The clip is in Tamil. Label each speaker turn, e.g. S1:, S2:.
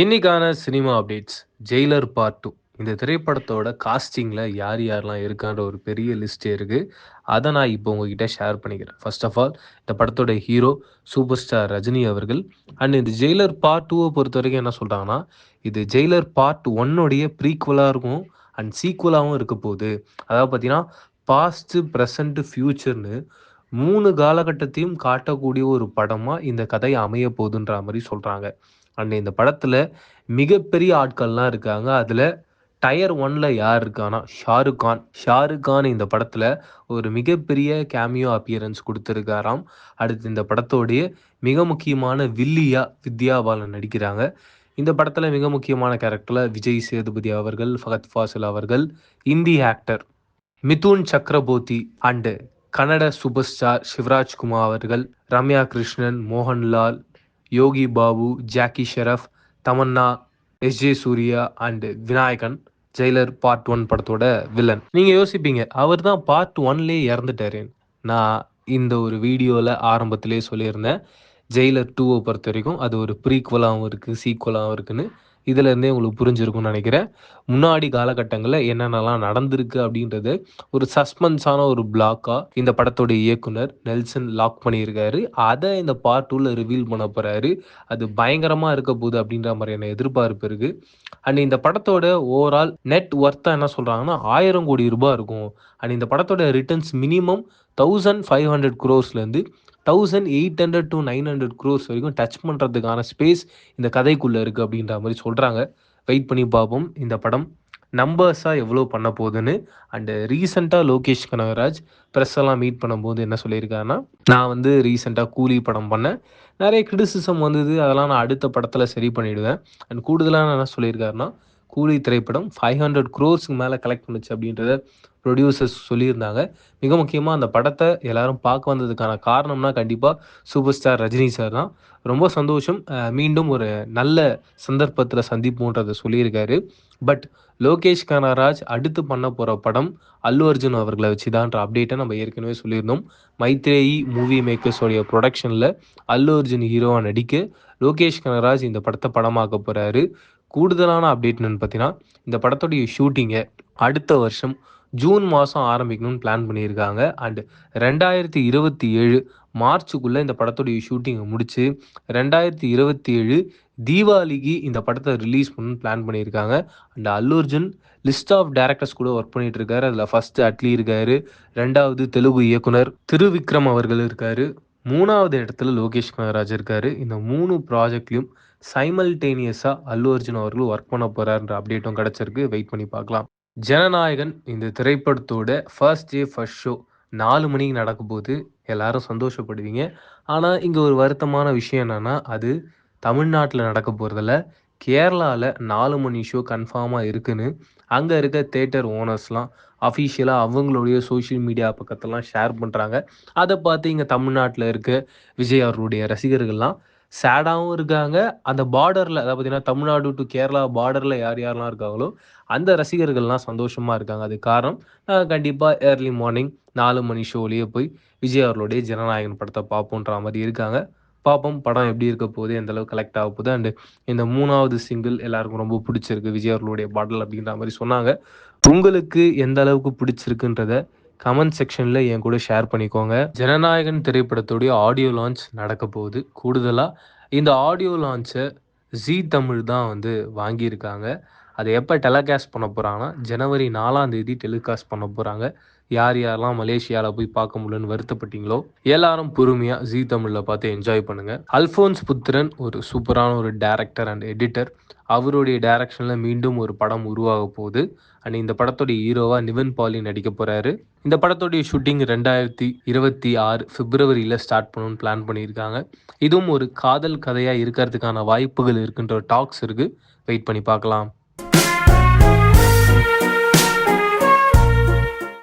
S1: இன்னைக்கான cinema updates Jailer part two இந்த திரைப்படத்தோட காஸ்டிங்கில் யார் யாரெல்லாம் இருக்கான்ற ஒரு பெரிய லிஸ்ட்டே இருக்குது அதை நான் இப்போ உங்ககிட்ட ஷேர் பண்ணிக்கிறேன். ஃபர்ஸ்ட் ஆஃப் ஆல் இந்த படத்தோட ஹீரோ சூப்பர் ஸ்டார் ரஜினி அவர்கள். அண்ட் இந்த ஜெயிலர் பார்ட் டூவை பொறுத்த வரைக்கும் என்ன சொல்கிறாங்கன்னா இது ஜெயிலர் பார்ட் ஒன்னுடைய ப்ரீக்குவலாக இருக்கும் அண்ட் சீக்குவலாகவும் இருக்க போகுது. அதாவது பார்த்தீங்கன்னா பாஸ்ட்டு ப்ரெசண்ட்டு ஃப்யூச்சர்னு மூணு காலகட்டத்தையும் காட்டக்கூடிய ஒரு படமாக இந்த கதை அமைய போகுதுன்ற மாதிரி சொல்கிறாங்க அண்ட் இந்த படத்தில் மிகப்பெரிய ஆட்கள்லாம் இருக்காங்க. அதில் டயர் ஒன்ல யார் இருக்கானா ஷாருக் கான். ஷாருக் கான் இந்த படத்தில் ஒரு மிகப்பெரிய கேமியோ அப்பியரன்ஸ் கொடுத்துருக்காராம். அடுத்து இந்த படத்தோடைய மிக முக்கியமான வில்லியா வித்யா பாலன் நடிக்கிறாங்க. இந்த படத்தில் மிக முக்கியமான கேரக்டரில் விஜய் சேதுபதி அவர்கள் ஃபகத் ஃபாசில் அவர்கள் Hindi actor Mithun Chakraborty and Kannada super star Shivarajkumar அவர்கள் Ramya Krishnan Mohanlal Yogi Babu Jackie Shroff Tamannaah S J Suryah and Vinayakan. Jailer part one படத்தோட வில்லன் நீங்கள் யோசிப்பீங்க அவர் தான் பார்ட் ஒன்லேயே இறந்துட்டாரு. நான் இந்த ஒரு வீடியோவில் ஆரம்பத்திலே சொல்லியிருந்தேன் ஜெயிலர் டூவை பொறுத்த வரைக்கும் அது ஒரு ப்ரீக்குவலாகவும் இருக்குது சீக்குவலாகவும் இருக்குன்னு. இதுலேருந்தே உங்களுக்கு புரிஞ்சிருக்கும்னு நினைக்கிறேன். முன்னாடி காலகட்டங்களில் என்னென்னலாம் நடந்திருக்கு அப்படின்றது ஒரு சஸ்பென்ஸான ஒரு பிளாக்காக இந்த படத்தோட இயக்குனர் நெல்சன் லாக் பண்ணியிருக்காரு. அதை இந்த பார்ட் டூவில் ரிவீல் பண்ண போகிறாரு அது பயங்கரமாக இருக்க போகுது அப்படின்ற மாதிரியான எதிர்பார்ப்பு இருக்குது அண்ட் இந்த படத்தோட ஓவரால் நெட் ஒர்த்தாக என்ன சொல்கிறாங்கன்னா ஆயிரம் கோடி ரூபாய் இருக்கும். அண்ட் இந்த படத்தோட returns minimum thousand five hundred குரோஸ்லேருந்து thousand eight hundred to nine hundred crores வரைக்கும் டச் பண்ணுறதுக்கான ஸ்பேஸ் இந்த கதைக்குள்ளே இருக்குது அப்படின்ற மாதிரி சொல்கிறாங்க வெயிட் பண்ணி பார்ப்போம். இந்த படம் நம்பர்ஸாக எவ்வளோ பண்ண போகுதுன்னு. அண்டு ரீசெண்டாக லோகேஷ் கனகராஜ் ப்ரெஸ்ஸெல்லாம் மீட் பண்ணும்போது என்ன சொல்லியிருக்காருன்னா நான் வந்து ரீசெண்டாக கூலி படம் பண்ணேன். நிறைய கிரிட்டிசிசம் வந்தது. அதெல்லாம் நான் அடுத்த படத்தில் சரி பண்ணிவிடுவேன் அண்ட் கூடுதலாக என்ன சொல்லியிருக்காருன்னா கூலி திரைப்படம் ஃபைவ் ஹண்ட்ரட் க்ரோர்ஸ்க்கு மேலே கலெக்ட் பண்ணுச்சு அப்படின்றத ப்ரொடியூசர்ஸ் சொல்லியிருந்தாங்க. மிக முக்கியமாக அந்த படத்தை எல்லாரும் பார்க்க வந்ததுக்கான காரணம்னா கண்டிப்பாக சூப்பர் ஸ்டார் ரஜினி சார் தான். ரொம்ப சந்தோஷம். மீண்டும் ஒரு நல்ல சந்தர்ப்பத்தில் சந்திப்போன்றதை சொல்லியிருக்காரு. பட் லோகேஷ் கனராஜ் அடுத்து பண்ண போகிற படம் அல்லு அர்ஜுன் அவர்களை வச்சு தான்ற அப்டேட்டை நம்ம ஏற்கனவே சொல்லியிருந்தோம். மைத்ரேயி மூவி மேக்கர்ஸோடைய ப்ரொடக்ஷனில் அல்லு அர்ஜுன் ஹீரோவாக நடிக்க லோகேஷ் கனராஜ் இந்த படத்தை படமாக்க போகிறாரு கூடுதலான அப்டேட் என்னன்னு பார்த்தீங்கன்னா இந்த படத்துடைய ஷூட்டிங்கை அடுத்த வருஷம் ஜூன் மாதம் ஆரம்பிக்கணும்னு பிளான் பண்ணியிருக்காங்க. அண்ட் ரெண்டாயிரத்தி இருபத்தி ஏழு மார்ச்சுக்குள்ளே இந்த படத்துடைய ஷூட்டிங்கை முடித்து ரெண்டாயிரத்தி இருபத்தி ஏழு தீபாவளிக்கு இந்த படத்தை ரிலீஸ் பண்ணணும்னு பிளான் பண்ணியிருக்காங்க. And Allu Arjun list of directors கூட ஒர்க் பண்ணிட்டு இருக்காரு அதில் ஃபர்ஸ்ட் அட்லி இருக்காரு. ரெண்டாவது தெலுங்கு இயக்குனர் திருவிக்ரம் அவர்கள் இருக்காரு. மூணாவது இடத்துல லோகேஷ் கனகராஜ் இருக்காரு. இந்த மூணு ப்ராஜெக்ட்லையும் சைமல்டேனியஸாக அல்லு அர்ஜுன் அவர்கள் ஒர்க் பண்ண போகிறாருன்ற அப்டேட்டும் கிடச்சிருக்கு. வெயிட் பண்ணி பார்க்கலாம். ஜனநாயகன் இந்த திரைப்படத்தோட ஃபர்ஸ்ட் டே ஃபர்ஸ்ட் ஷோ நாலு மணிக்கு நடக்கும் போது எல்லாரும் சந்தோஷப்படுவீங்க. ஆனால் இங்கே ஒரு வருத்தமான விஷயம் என்னென்னா அது தமிழ்நாட்டில் நடக்க போகிறதில்ல கேரளாவில் நாலு மணி ஷோ கன்ஃபார்மாக இருக்குன்னு அங்கே இருக்க தேட்டர் ஓனர்ஸ்லாம் அஃபிஷியலாக அவங்களுடைய சோஷியல் மீடியா பக்கத்தெல்லாம் ஷேர் பண்ணுறாங்க அதை பார்த்து இங்கே தமிழ்நாட்டில் இருக்க விஜய் அவர்களுடைய ரசிகர்கள்லாம் சேடாகவும் இருக்காங்க. அந்த பார்டரில் அதாவது பார்த்தீங்கன்னா தமிழ்நாடு டு கேரளா பார்டரில் யார் யாரெல்லாம் இருக்காங்களோ அந்த ரசிகர்கள்லாம் சந்தோஷமாக இருக்காங்க. அது காரணம் நாங்கள் கண்டிப்பாக ஏர்லி மார்னிங் நாலு மணி ஷோலேயே போய் விஜய் அவர்களுடைய ஜனநாயகன் படத்தை பார்ப்போன்ற மாதிரி இருக்காங்க. பார்ப்போம் படம் எப்படி இருக்க போகுது எந்த அளவுக்கு கலெக்ட் ஆக போகுது அண்டு இந்த மூணாவது சிங்கிள் எல்லாருக்கும் ரொம்ப பிடிச்சிருக்கு. விஜய் அவர்களுடைய பாடல் அப்படின்ற மாதிரி சொன்னாங்க. உங்களுக்கு எந்த அளவுக்கு பிடிச்சிருக்குன்றத கமெண்ட் செக்ஷனில் என் கூட ஷேர் பண்ணிக்கோங்க. ஜனநாயகன் திரைப்படத்துடைய ஆடியோ லான்ச் நடக்க போகுது. கூடுதலாக இந்த ஆடியோ லான்ச்சை ஜி தமிழ் தான் வந்து வாங்கியிருக்காங்க. அதை எப்போ டெலிகாஸ்ட் பண்ண போகிறாங்கன்னா ஜனவரி நாலாம் தேதி டெலிகாஸ்ட் பண்ண போகிறாங்க யார் யாரெல்லாம் மலேசியாவில் போய் பார்க்க முடியலன்னு வருத்தப்பட்டீங்களோ எல்லாரும் பொறுமையாக ஜி தமிழில் பார்த்து என்ஜாய் பண்ணுங்கள் அல்ஃபோன்ஸ் புத்திரன் ஒரு சூப்பரான ஒரு டேரக்டர் அண்ட் எடிட்டர் அவருடைய டைரக்ஷனில் மீண்டும் ஒரு படம் உருவாக போகுது. அண்ட் இந்த படத்துடைய ஹீரோவாக நிவன் பாலி நடிக்க போகிறாரு இந்த படத்துடைய ஷூட்டிங் ரெண்டாயிரத்தி இருபத்தி ஆறு பிப்ரவரியில் ஸ்டார்ட் பண்ணணும்னு பிளான் பண்ணியிருக்காங்க. இதுவும் ஒரு காதல் கதையாக இருக்கிறதுக்கான வாய்ப்புகள் இருக்குன்ற டாக்ஸ் இருக்குது வெயிட் பண்ணி பார்க்கலாம்.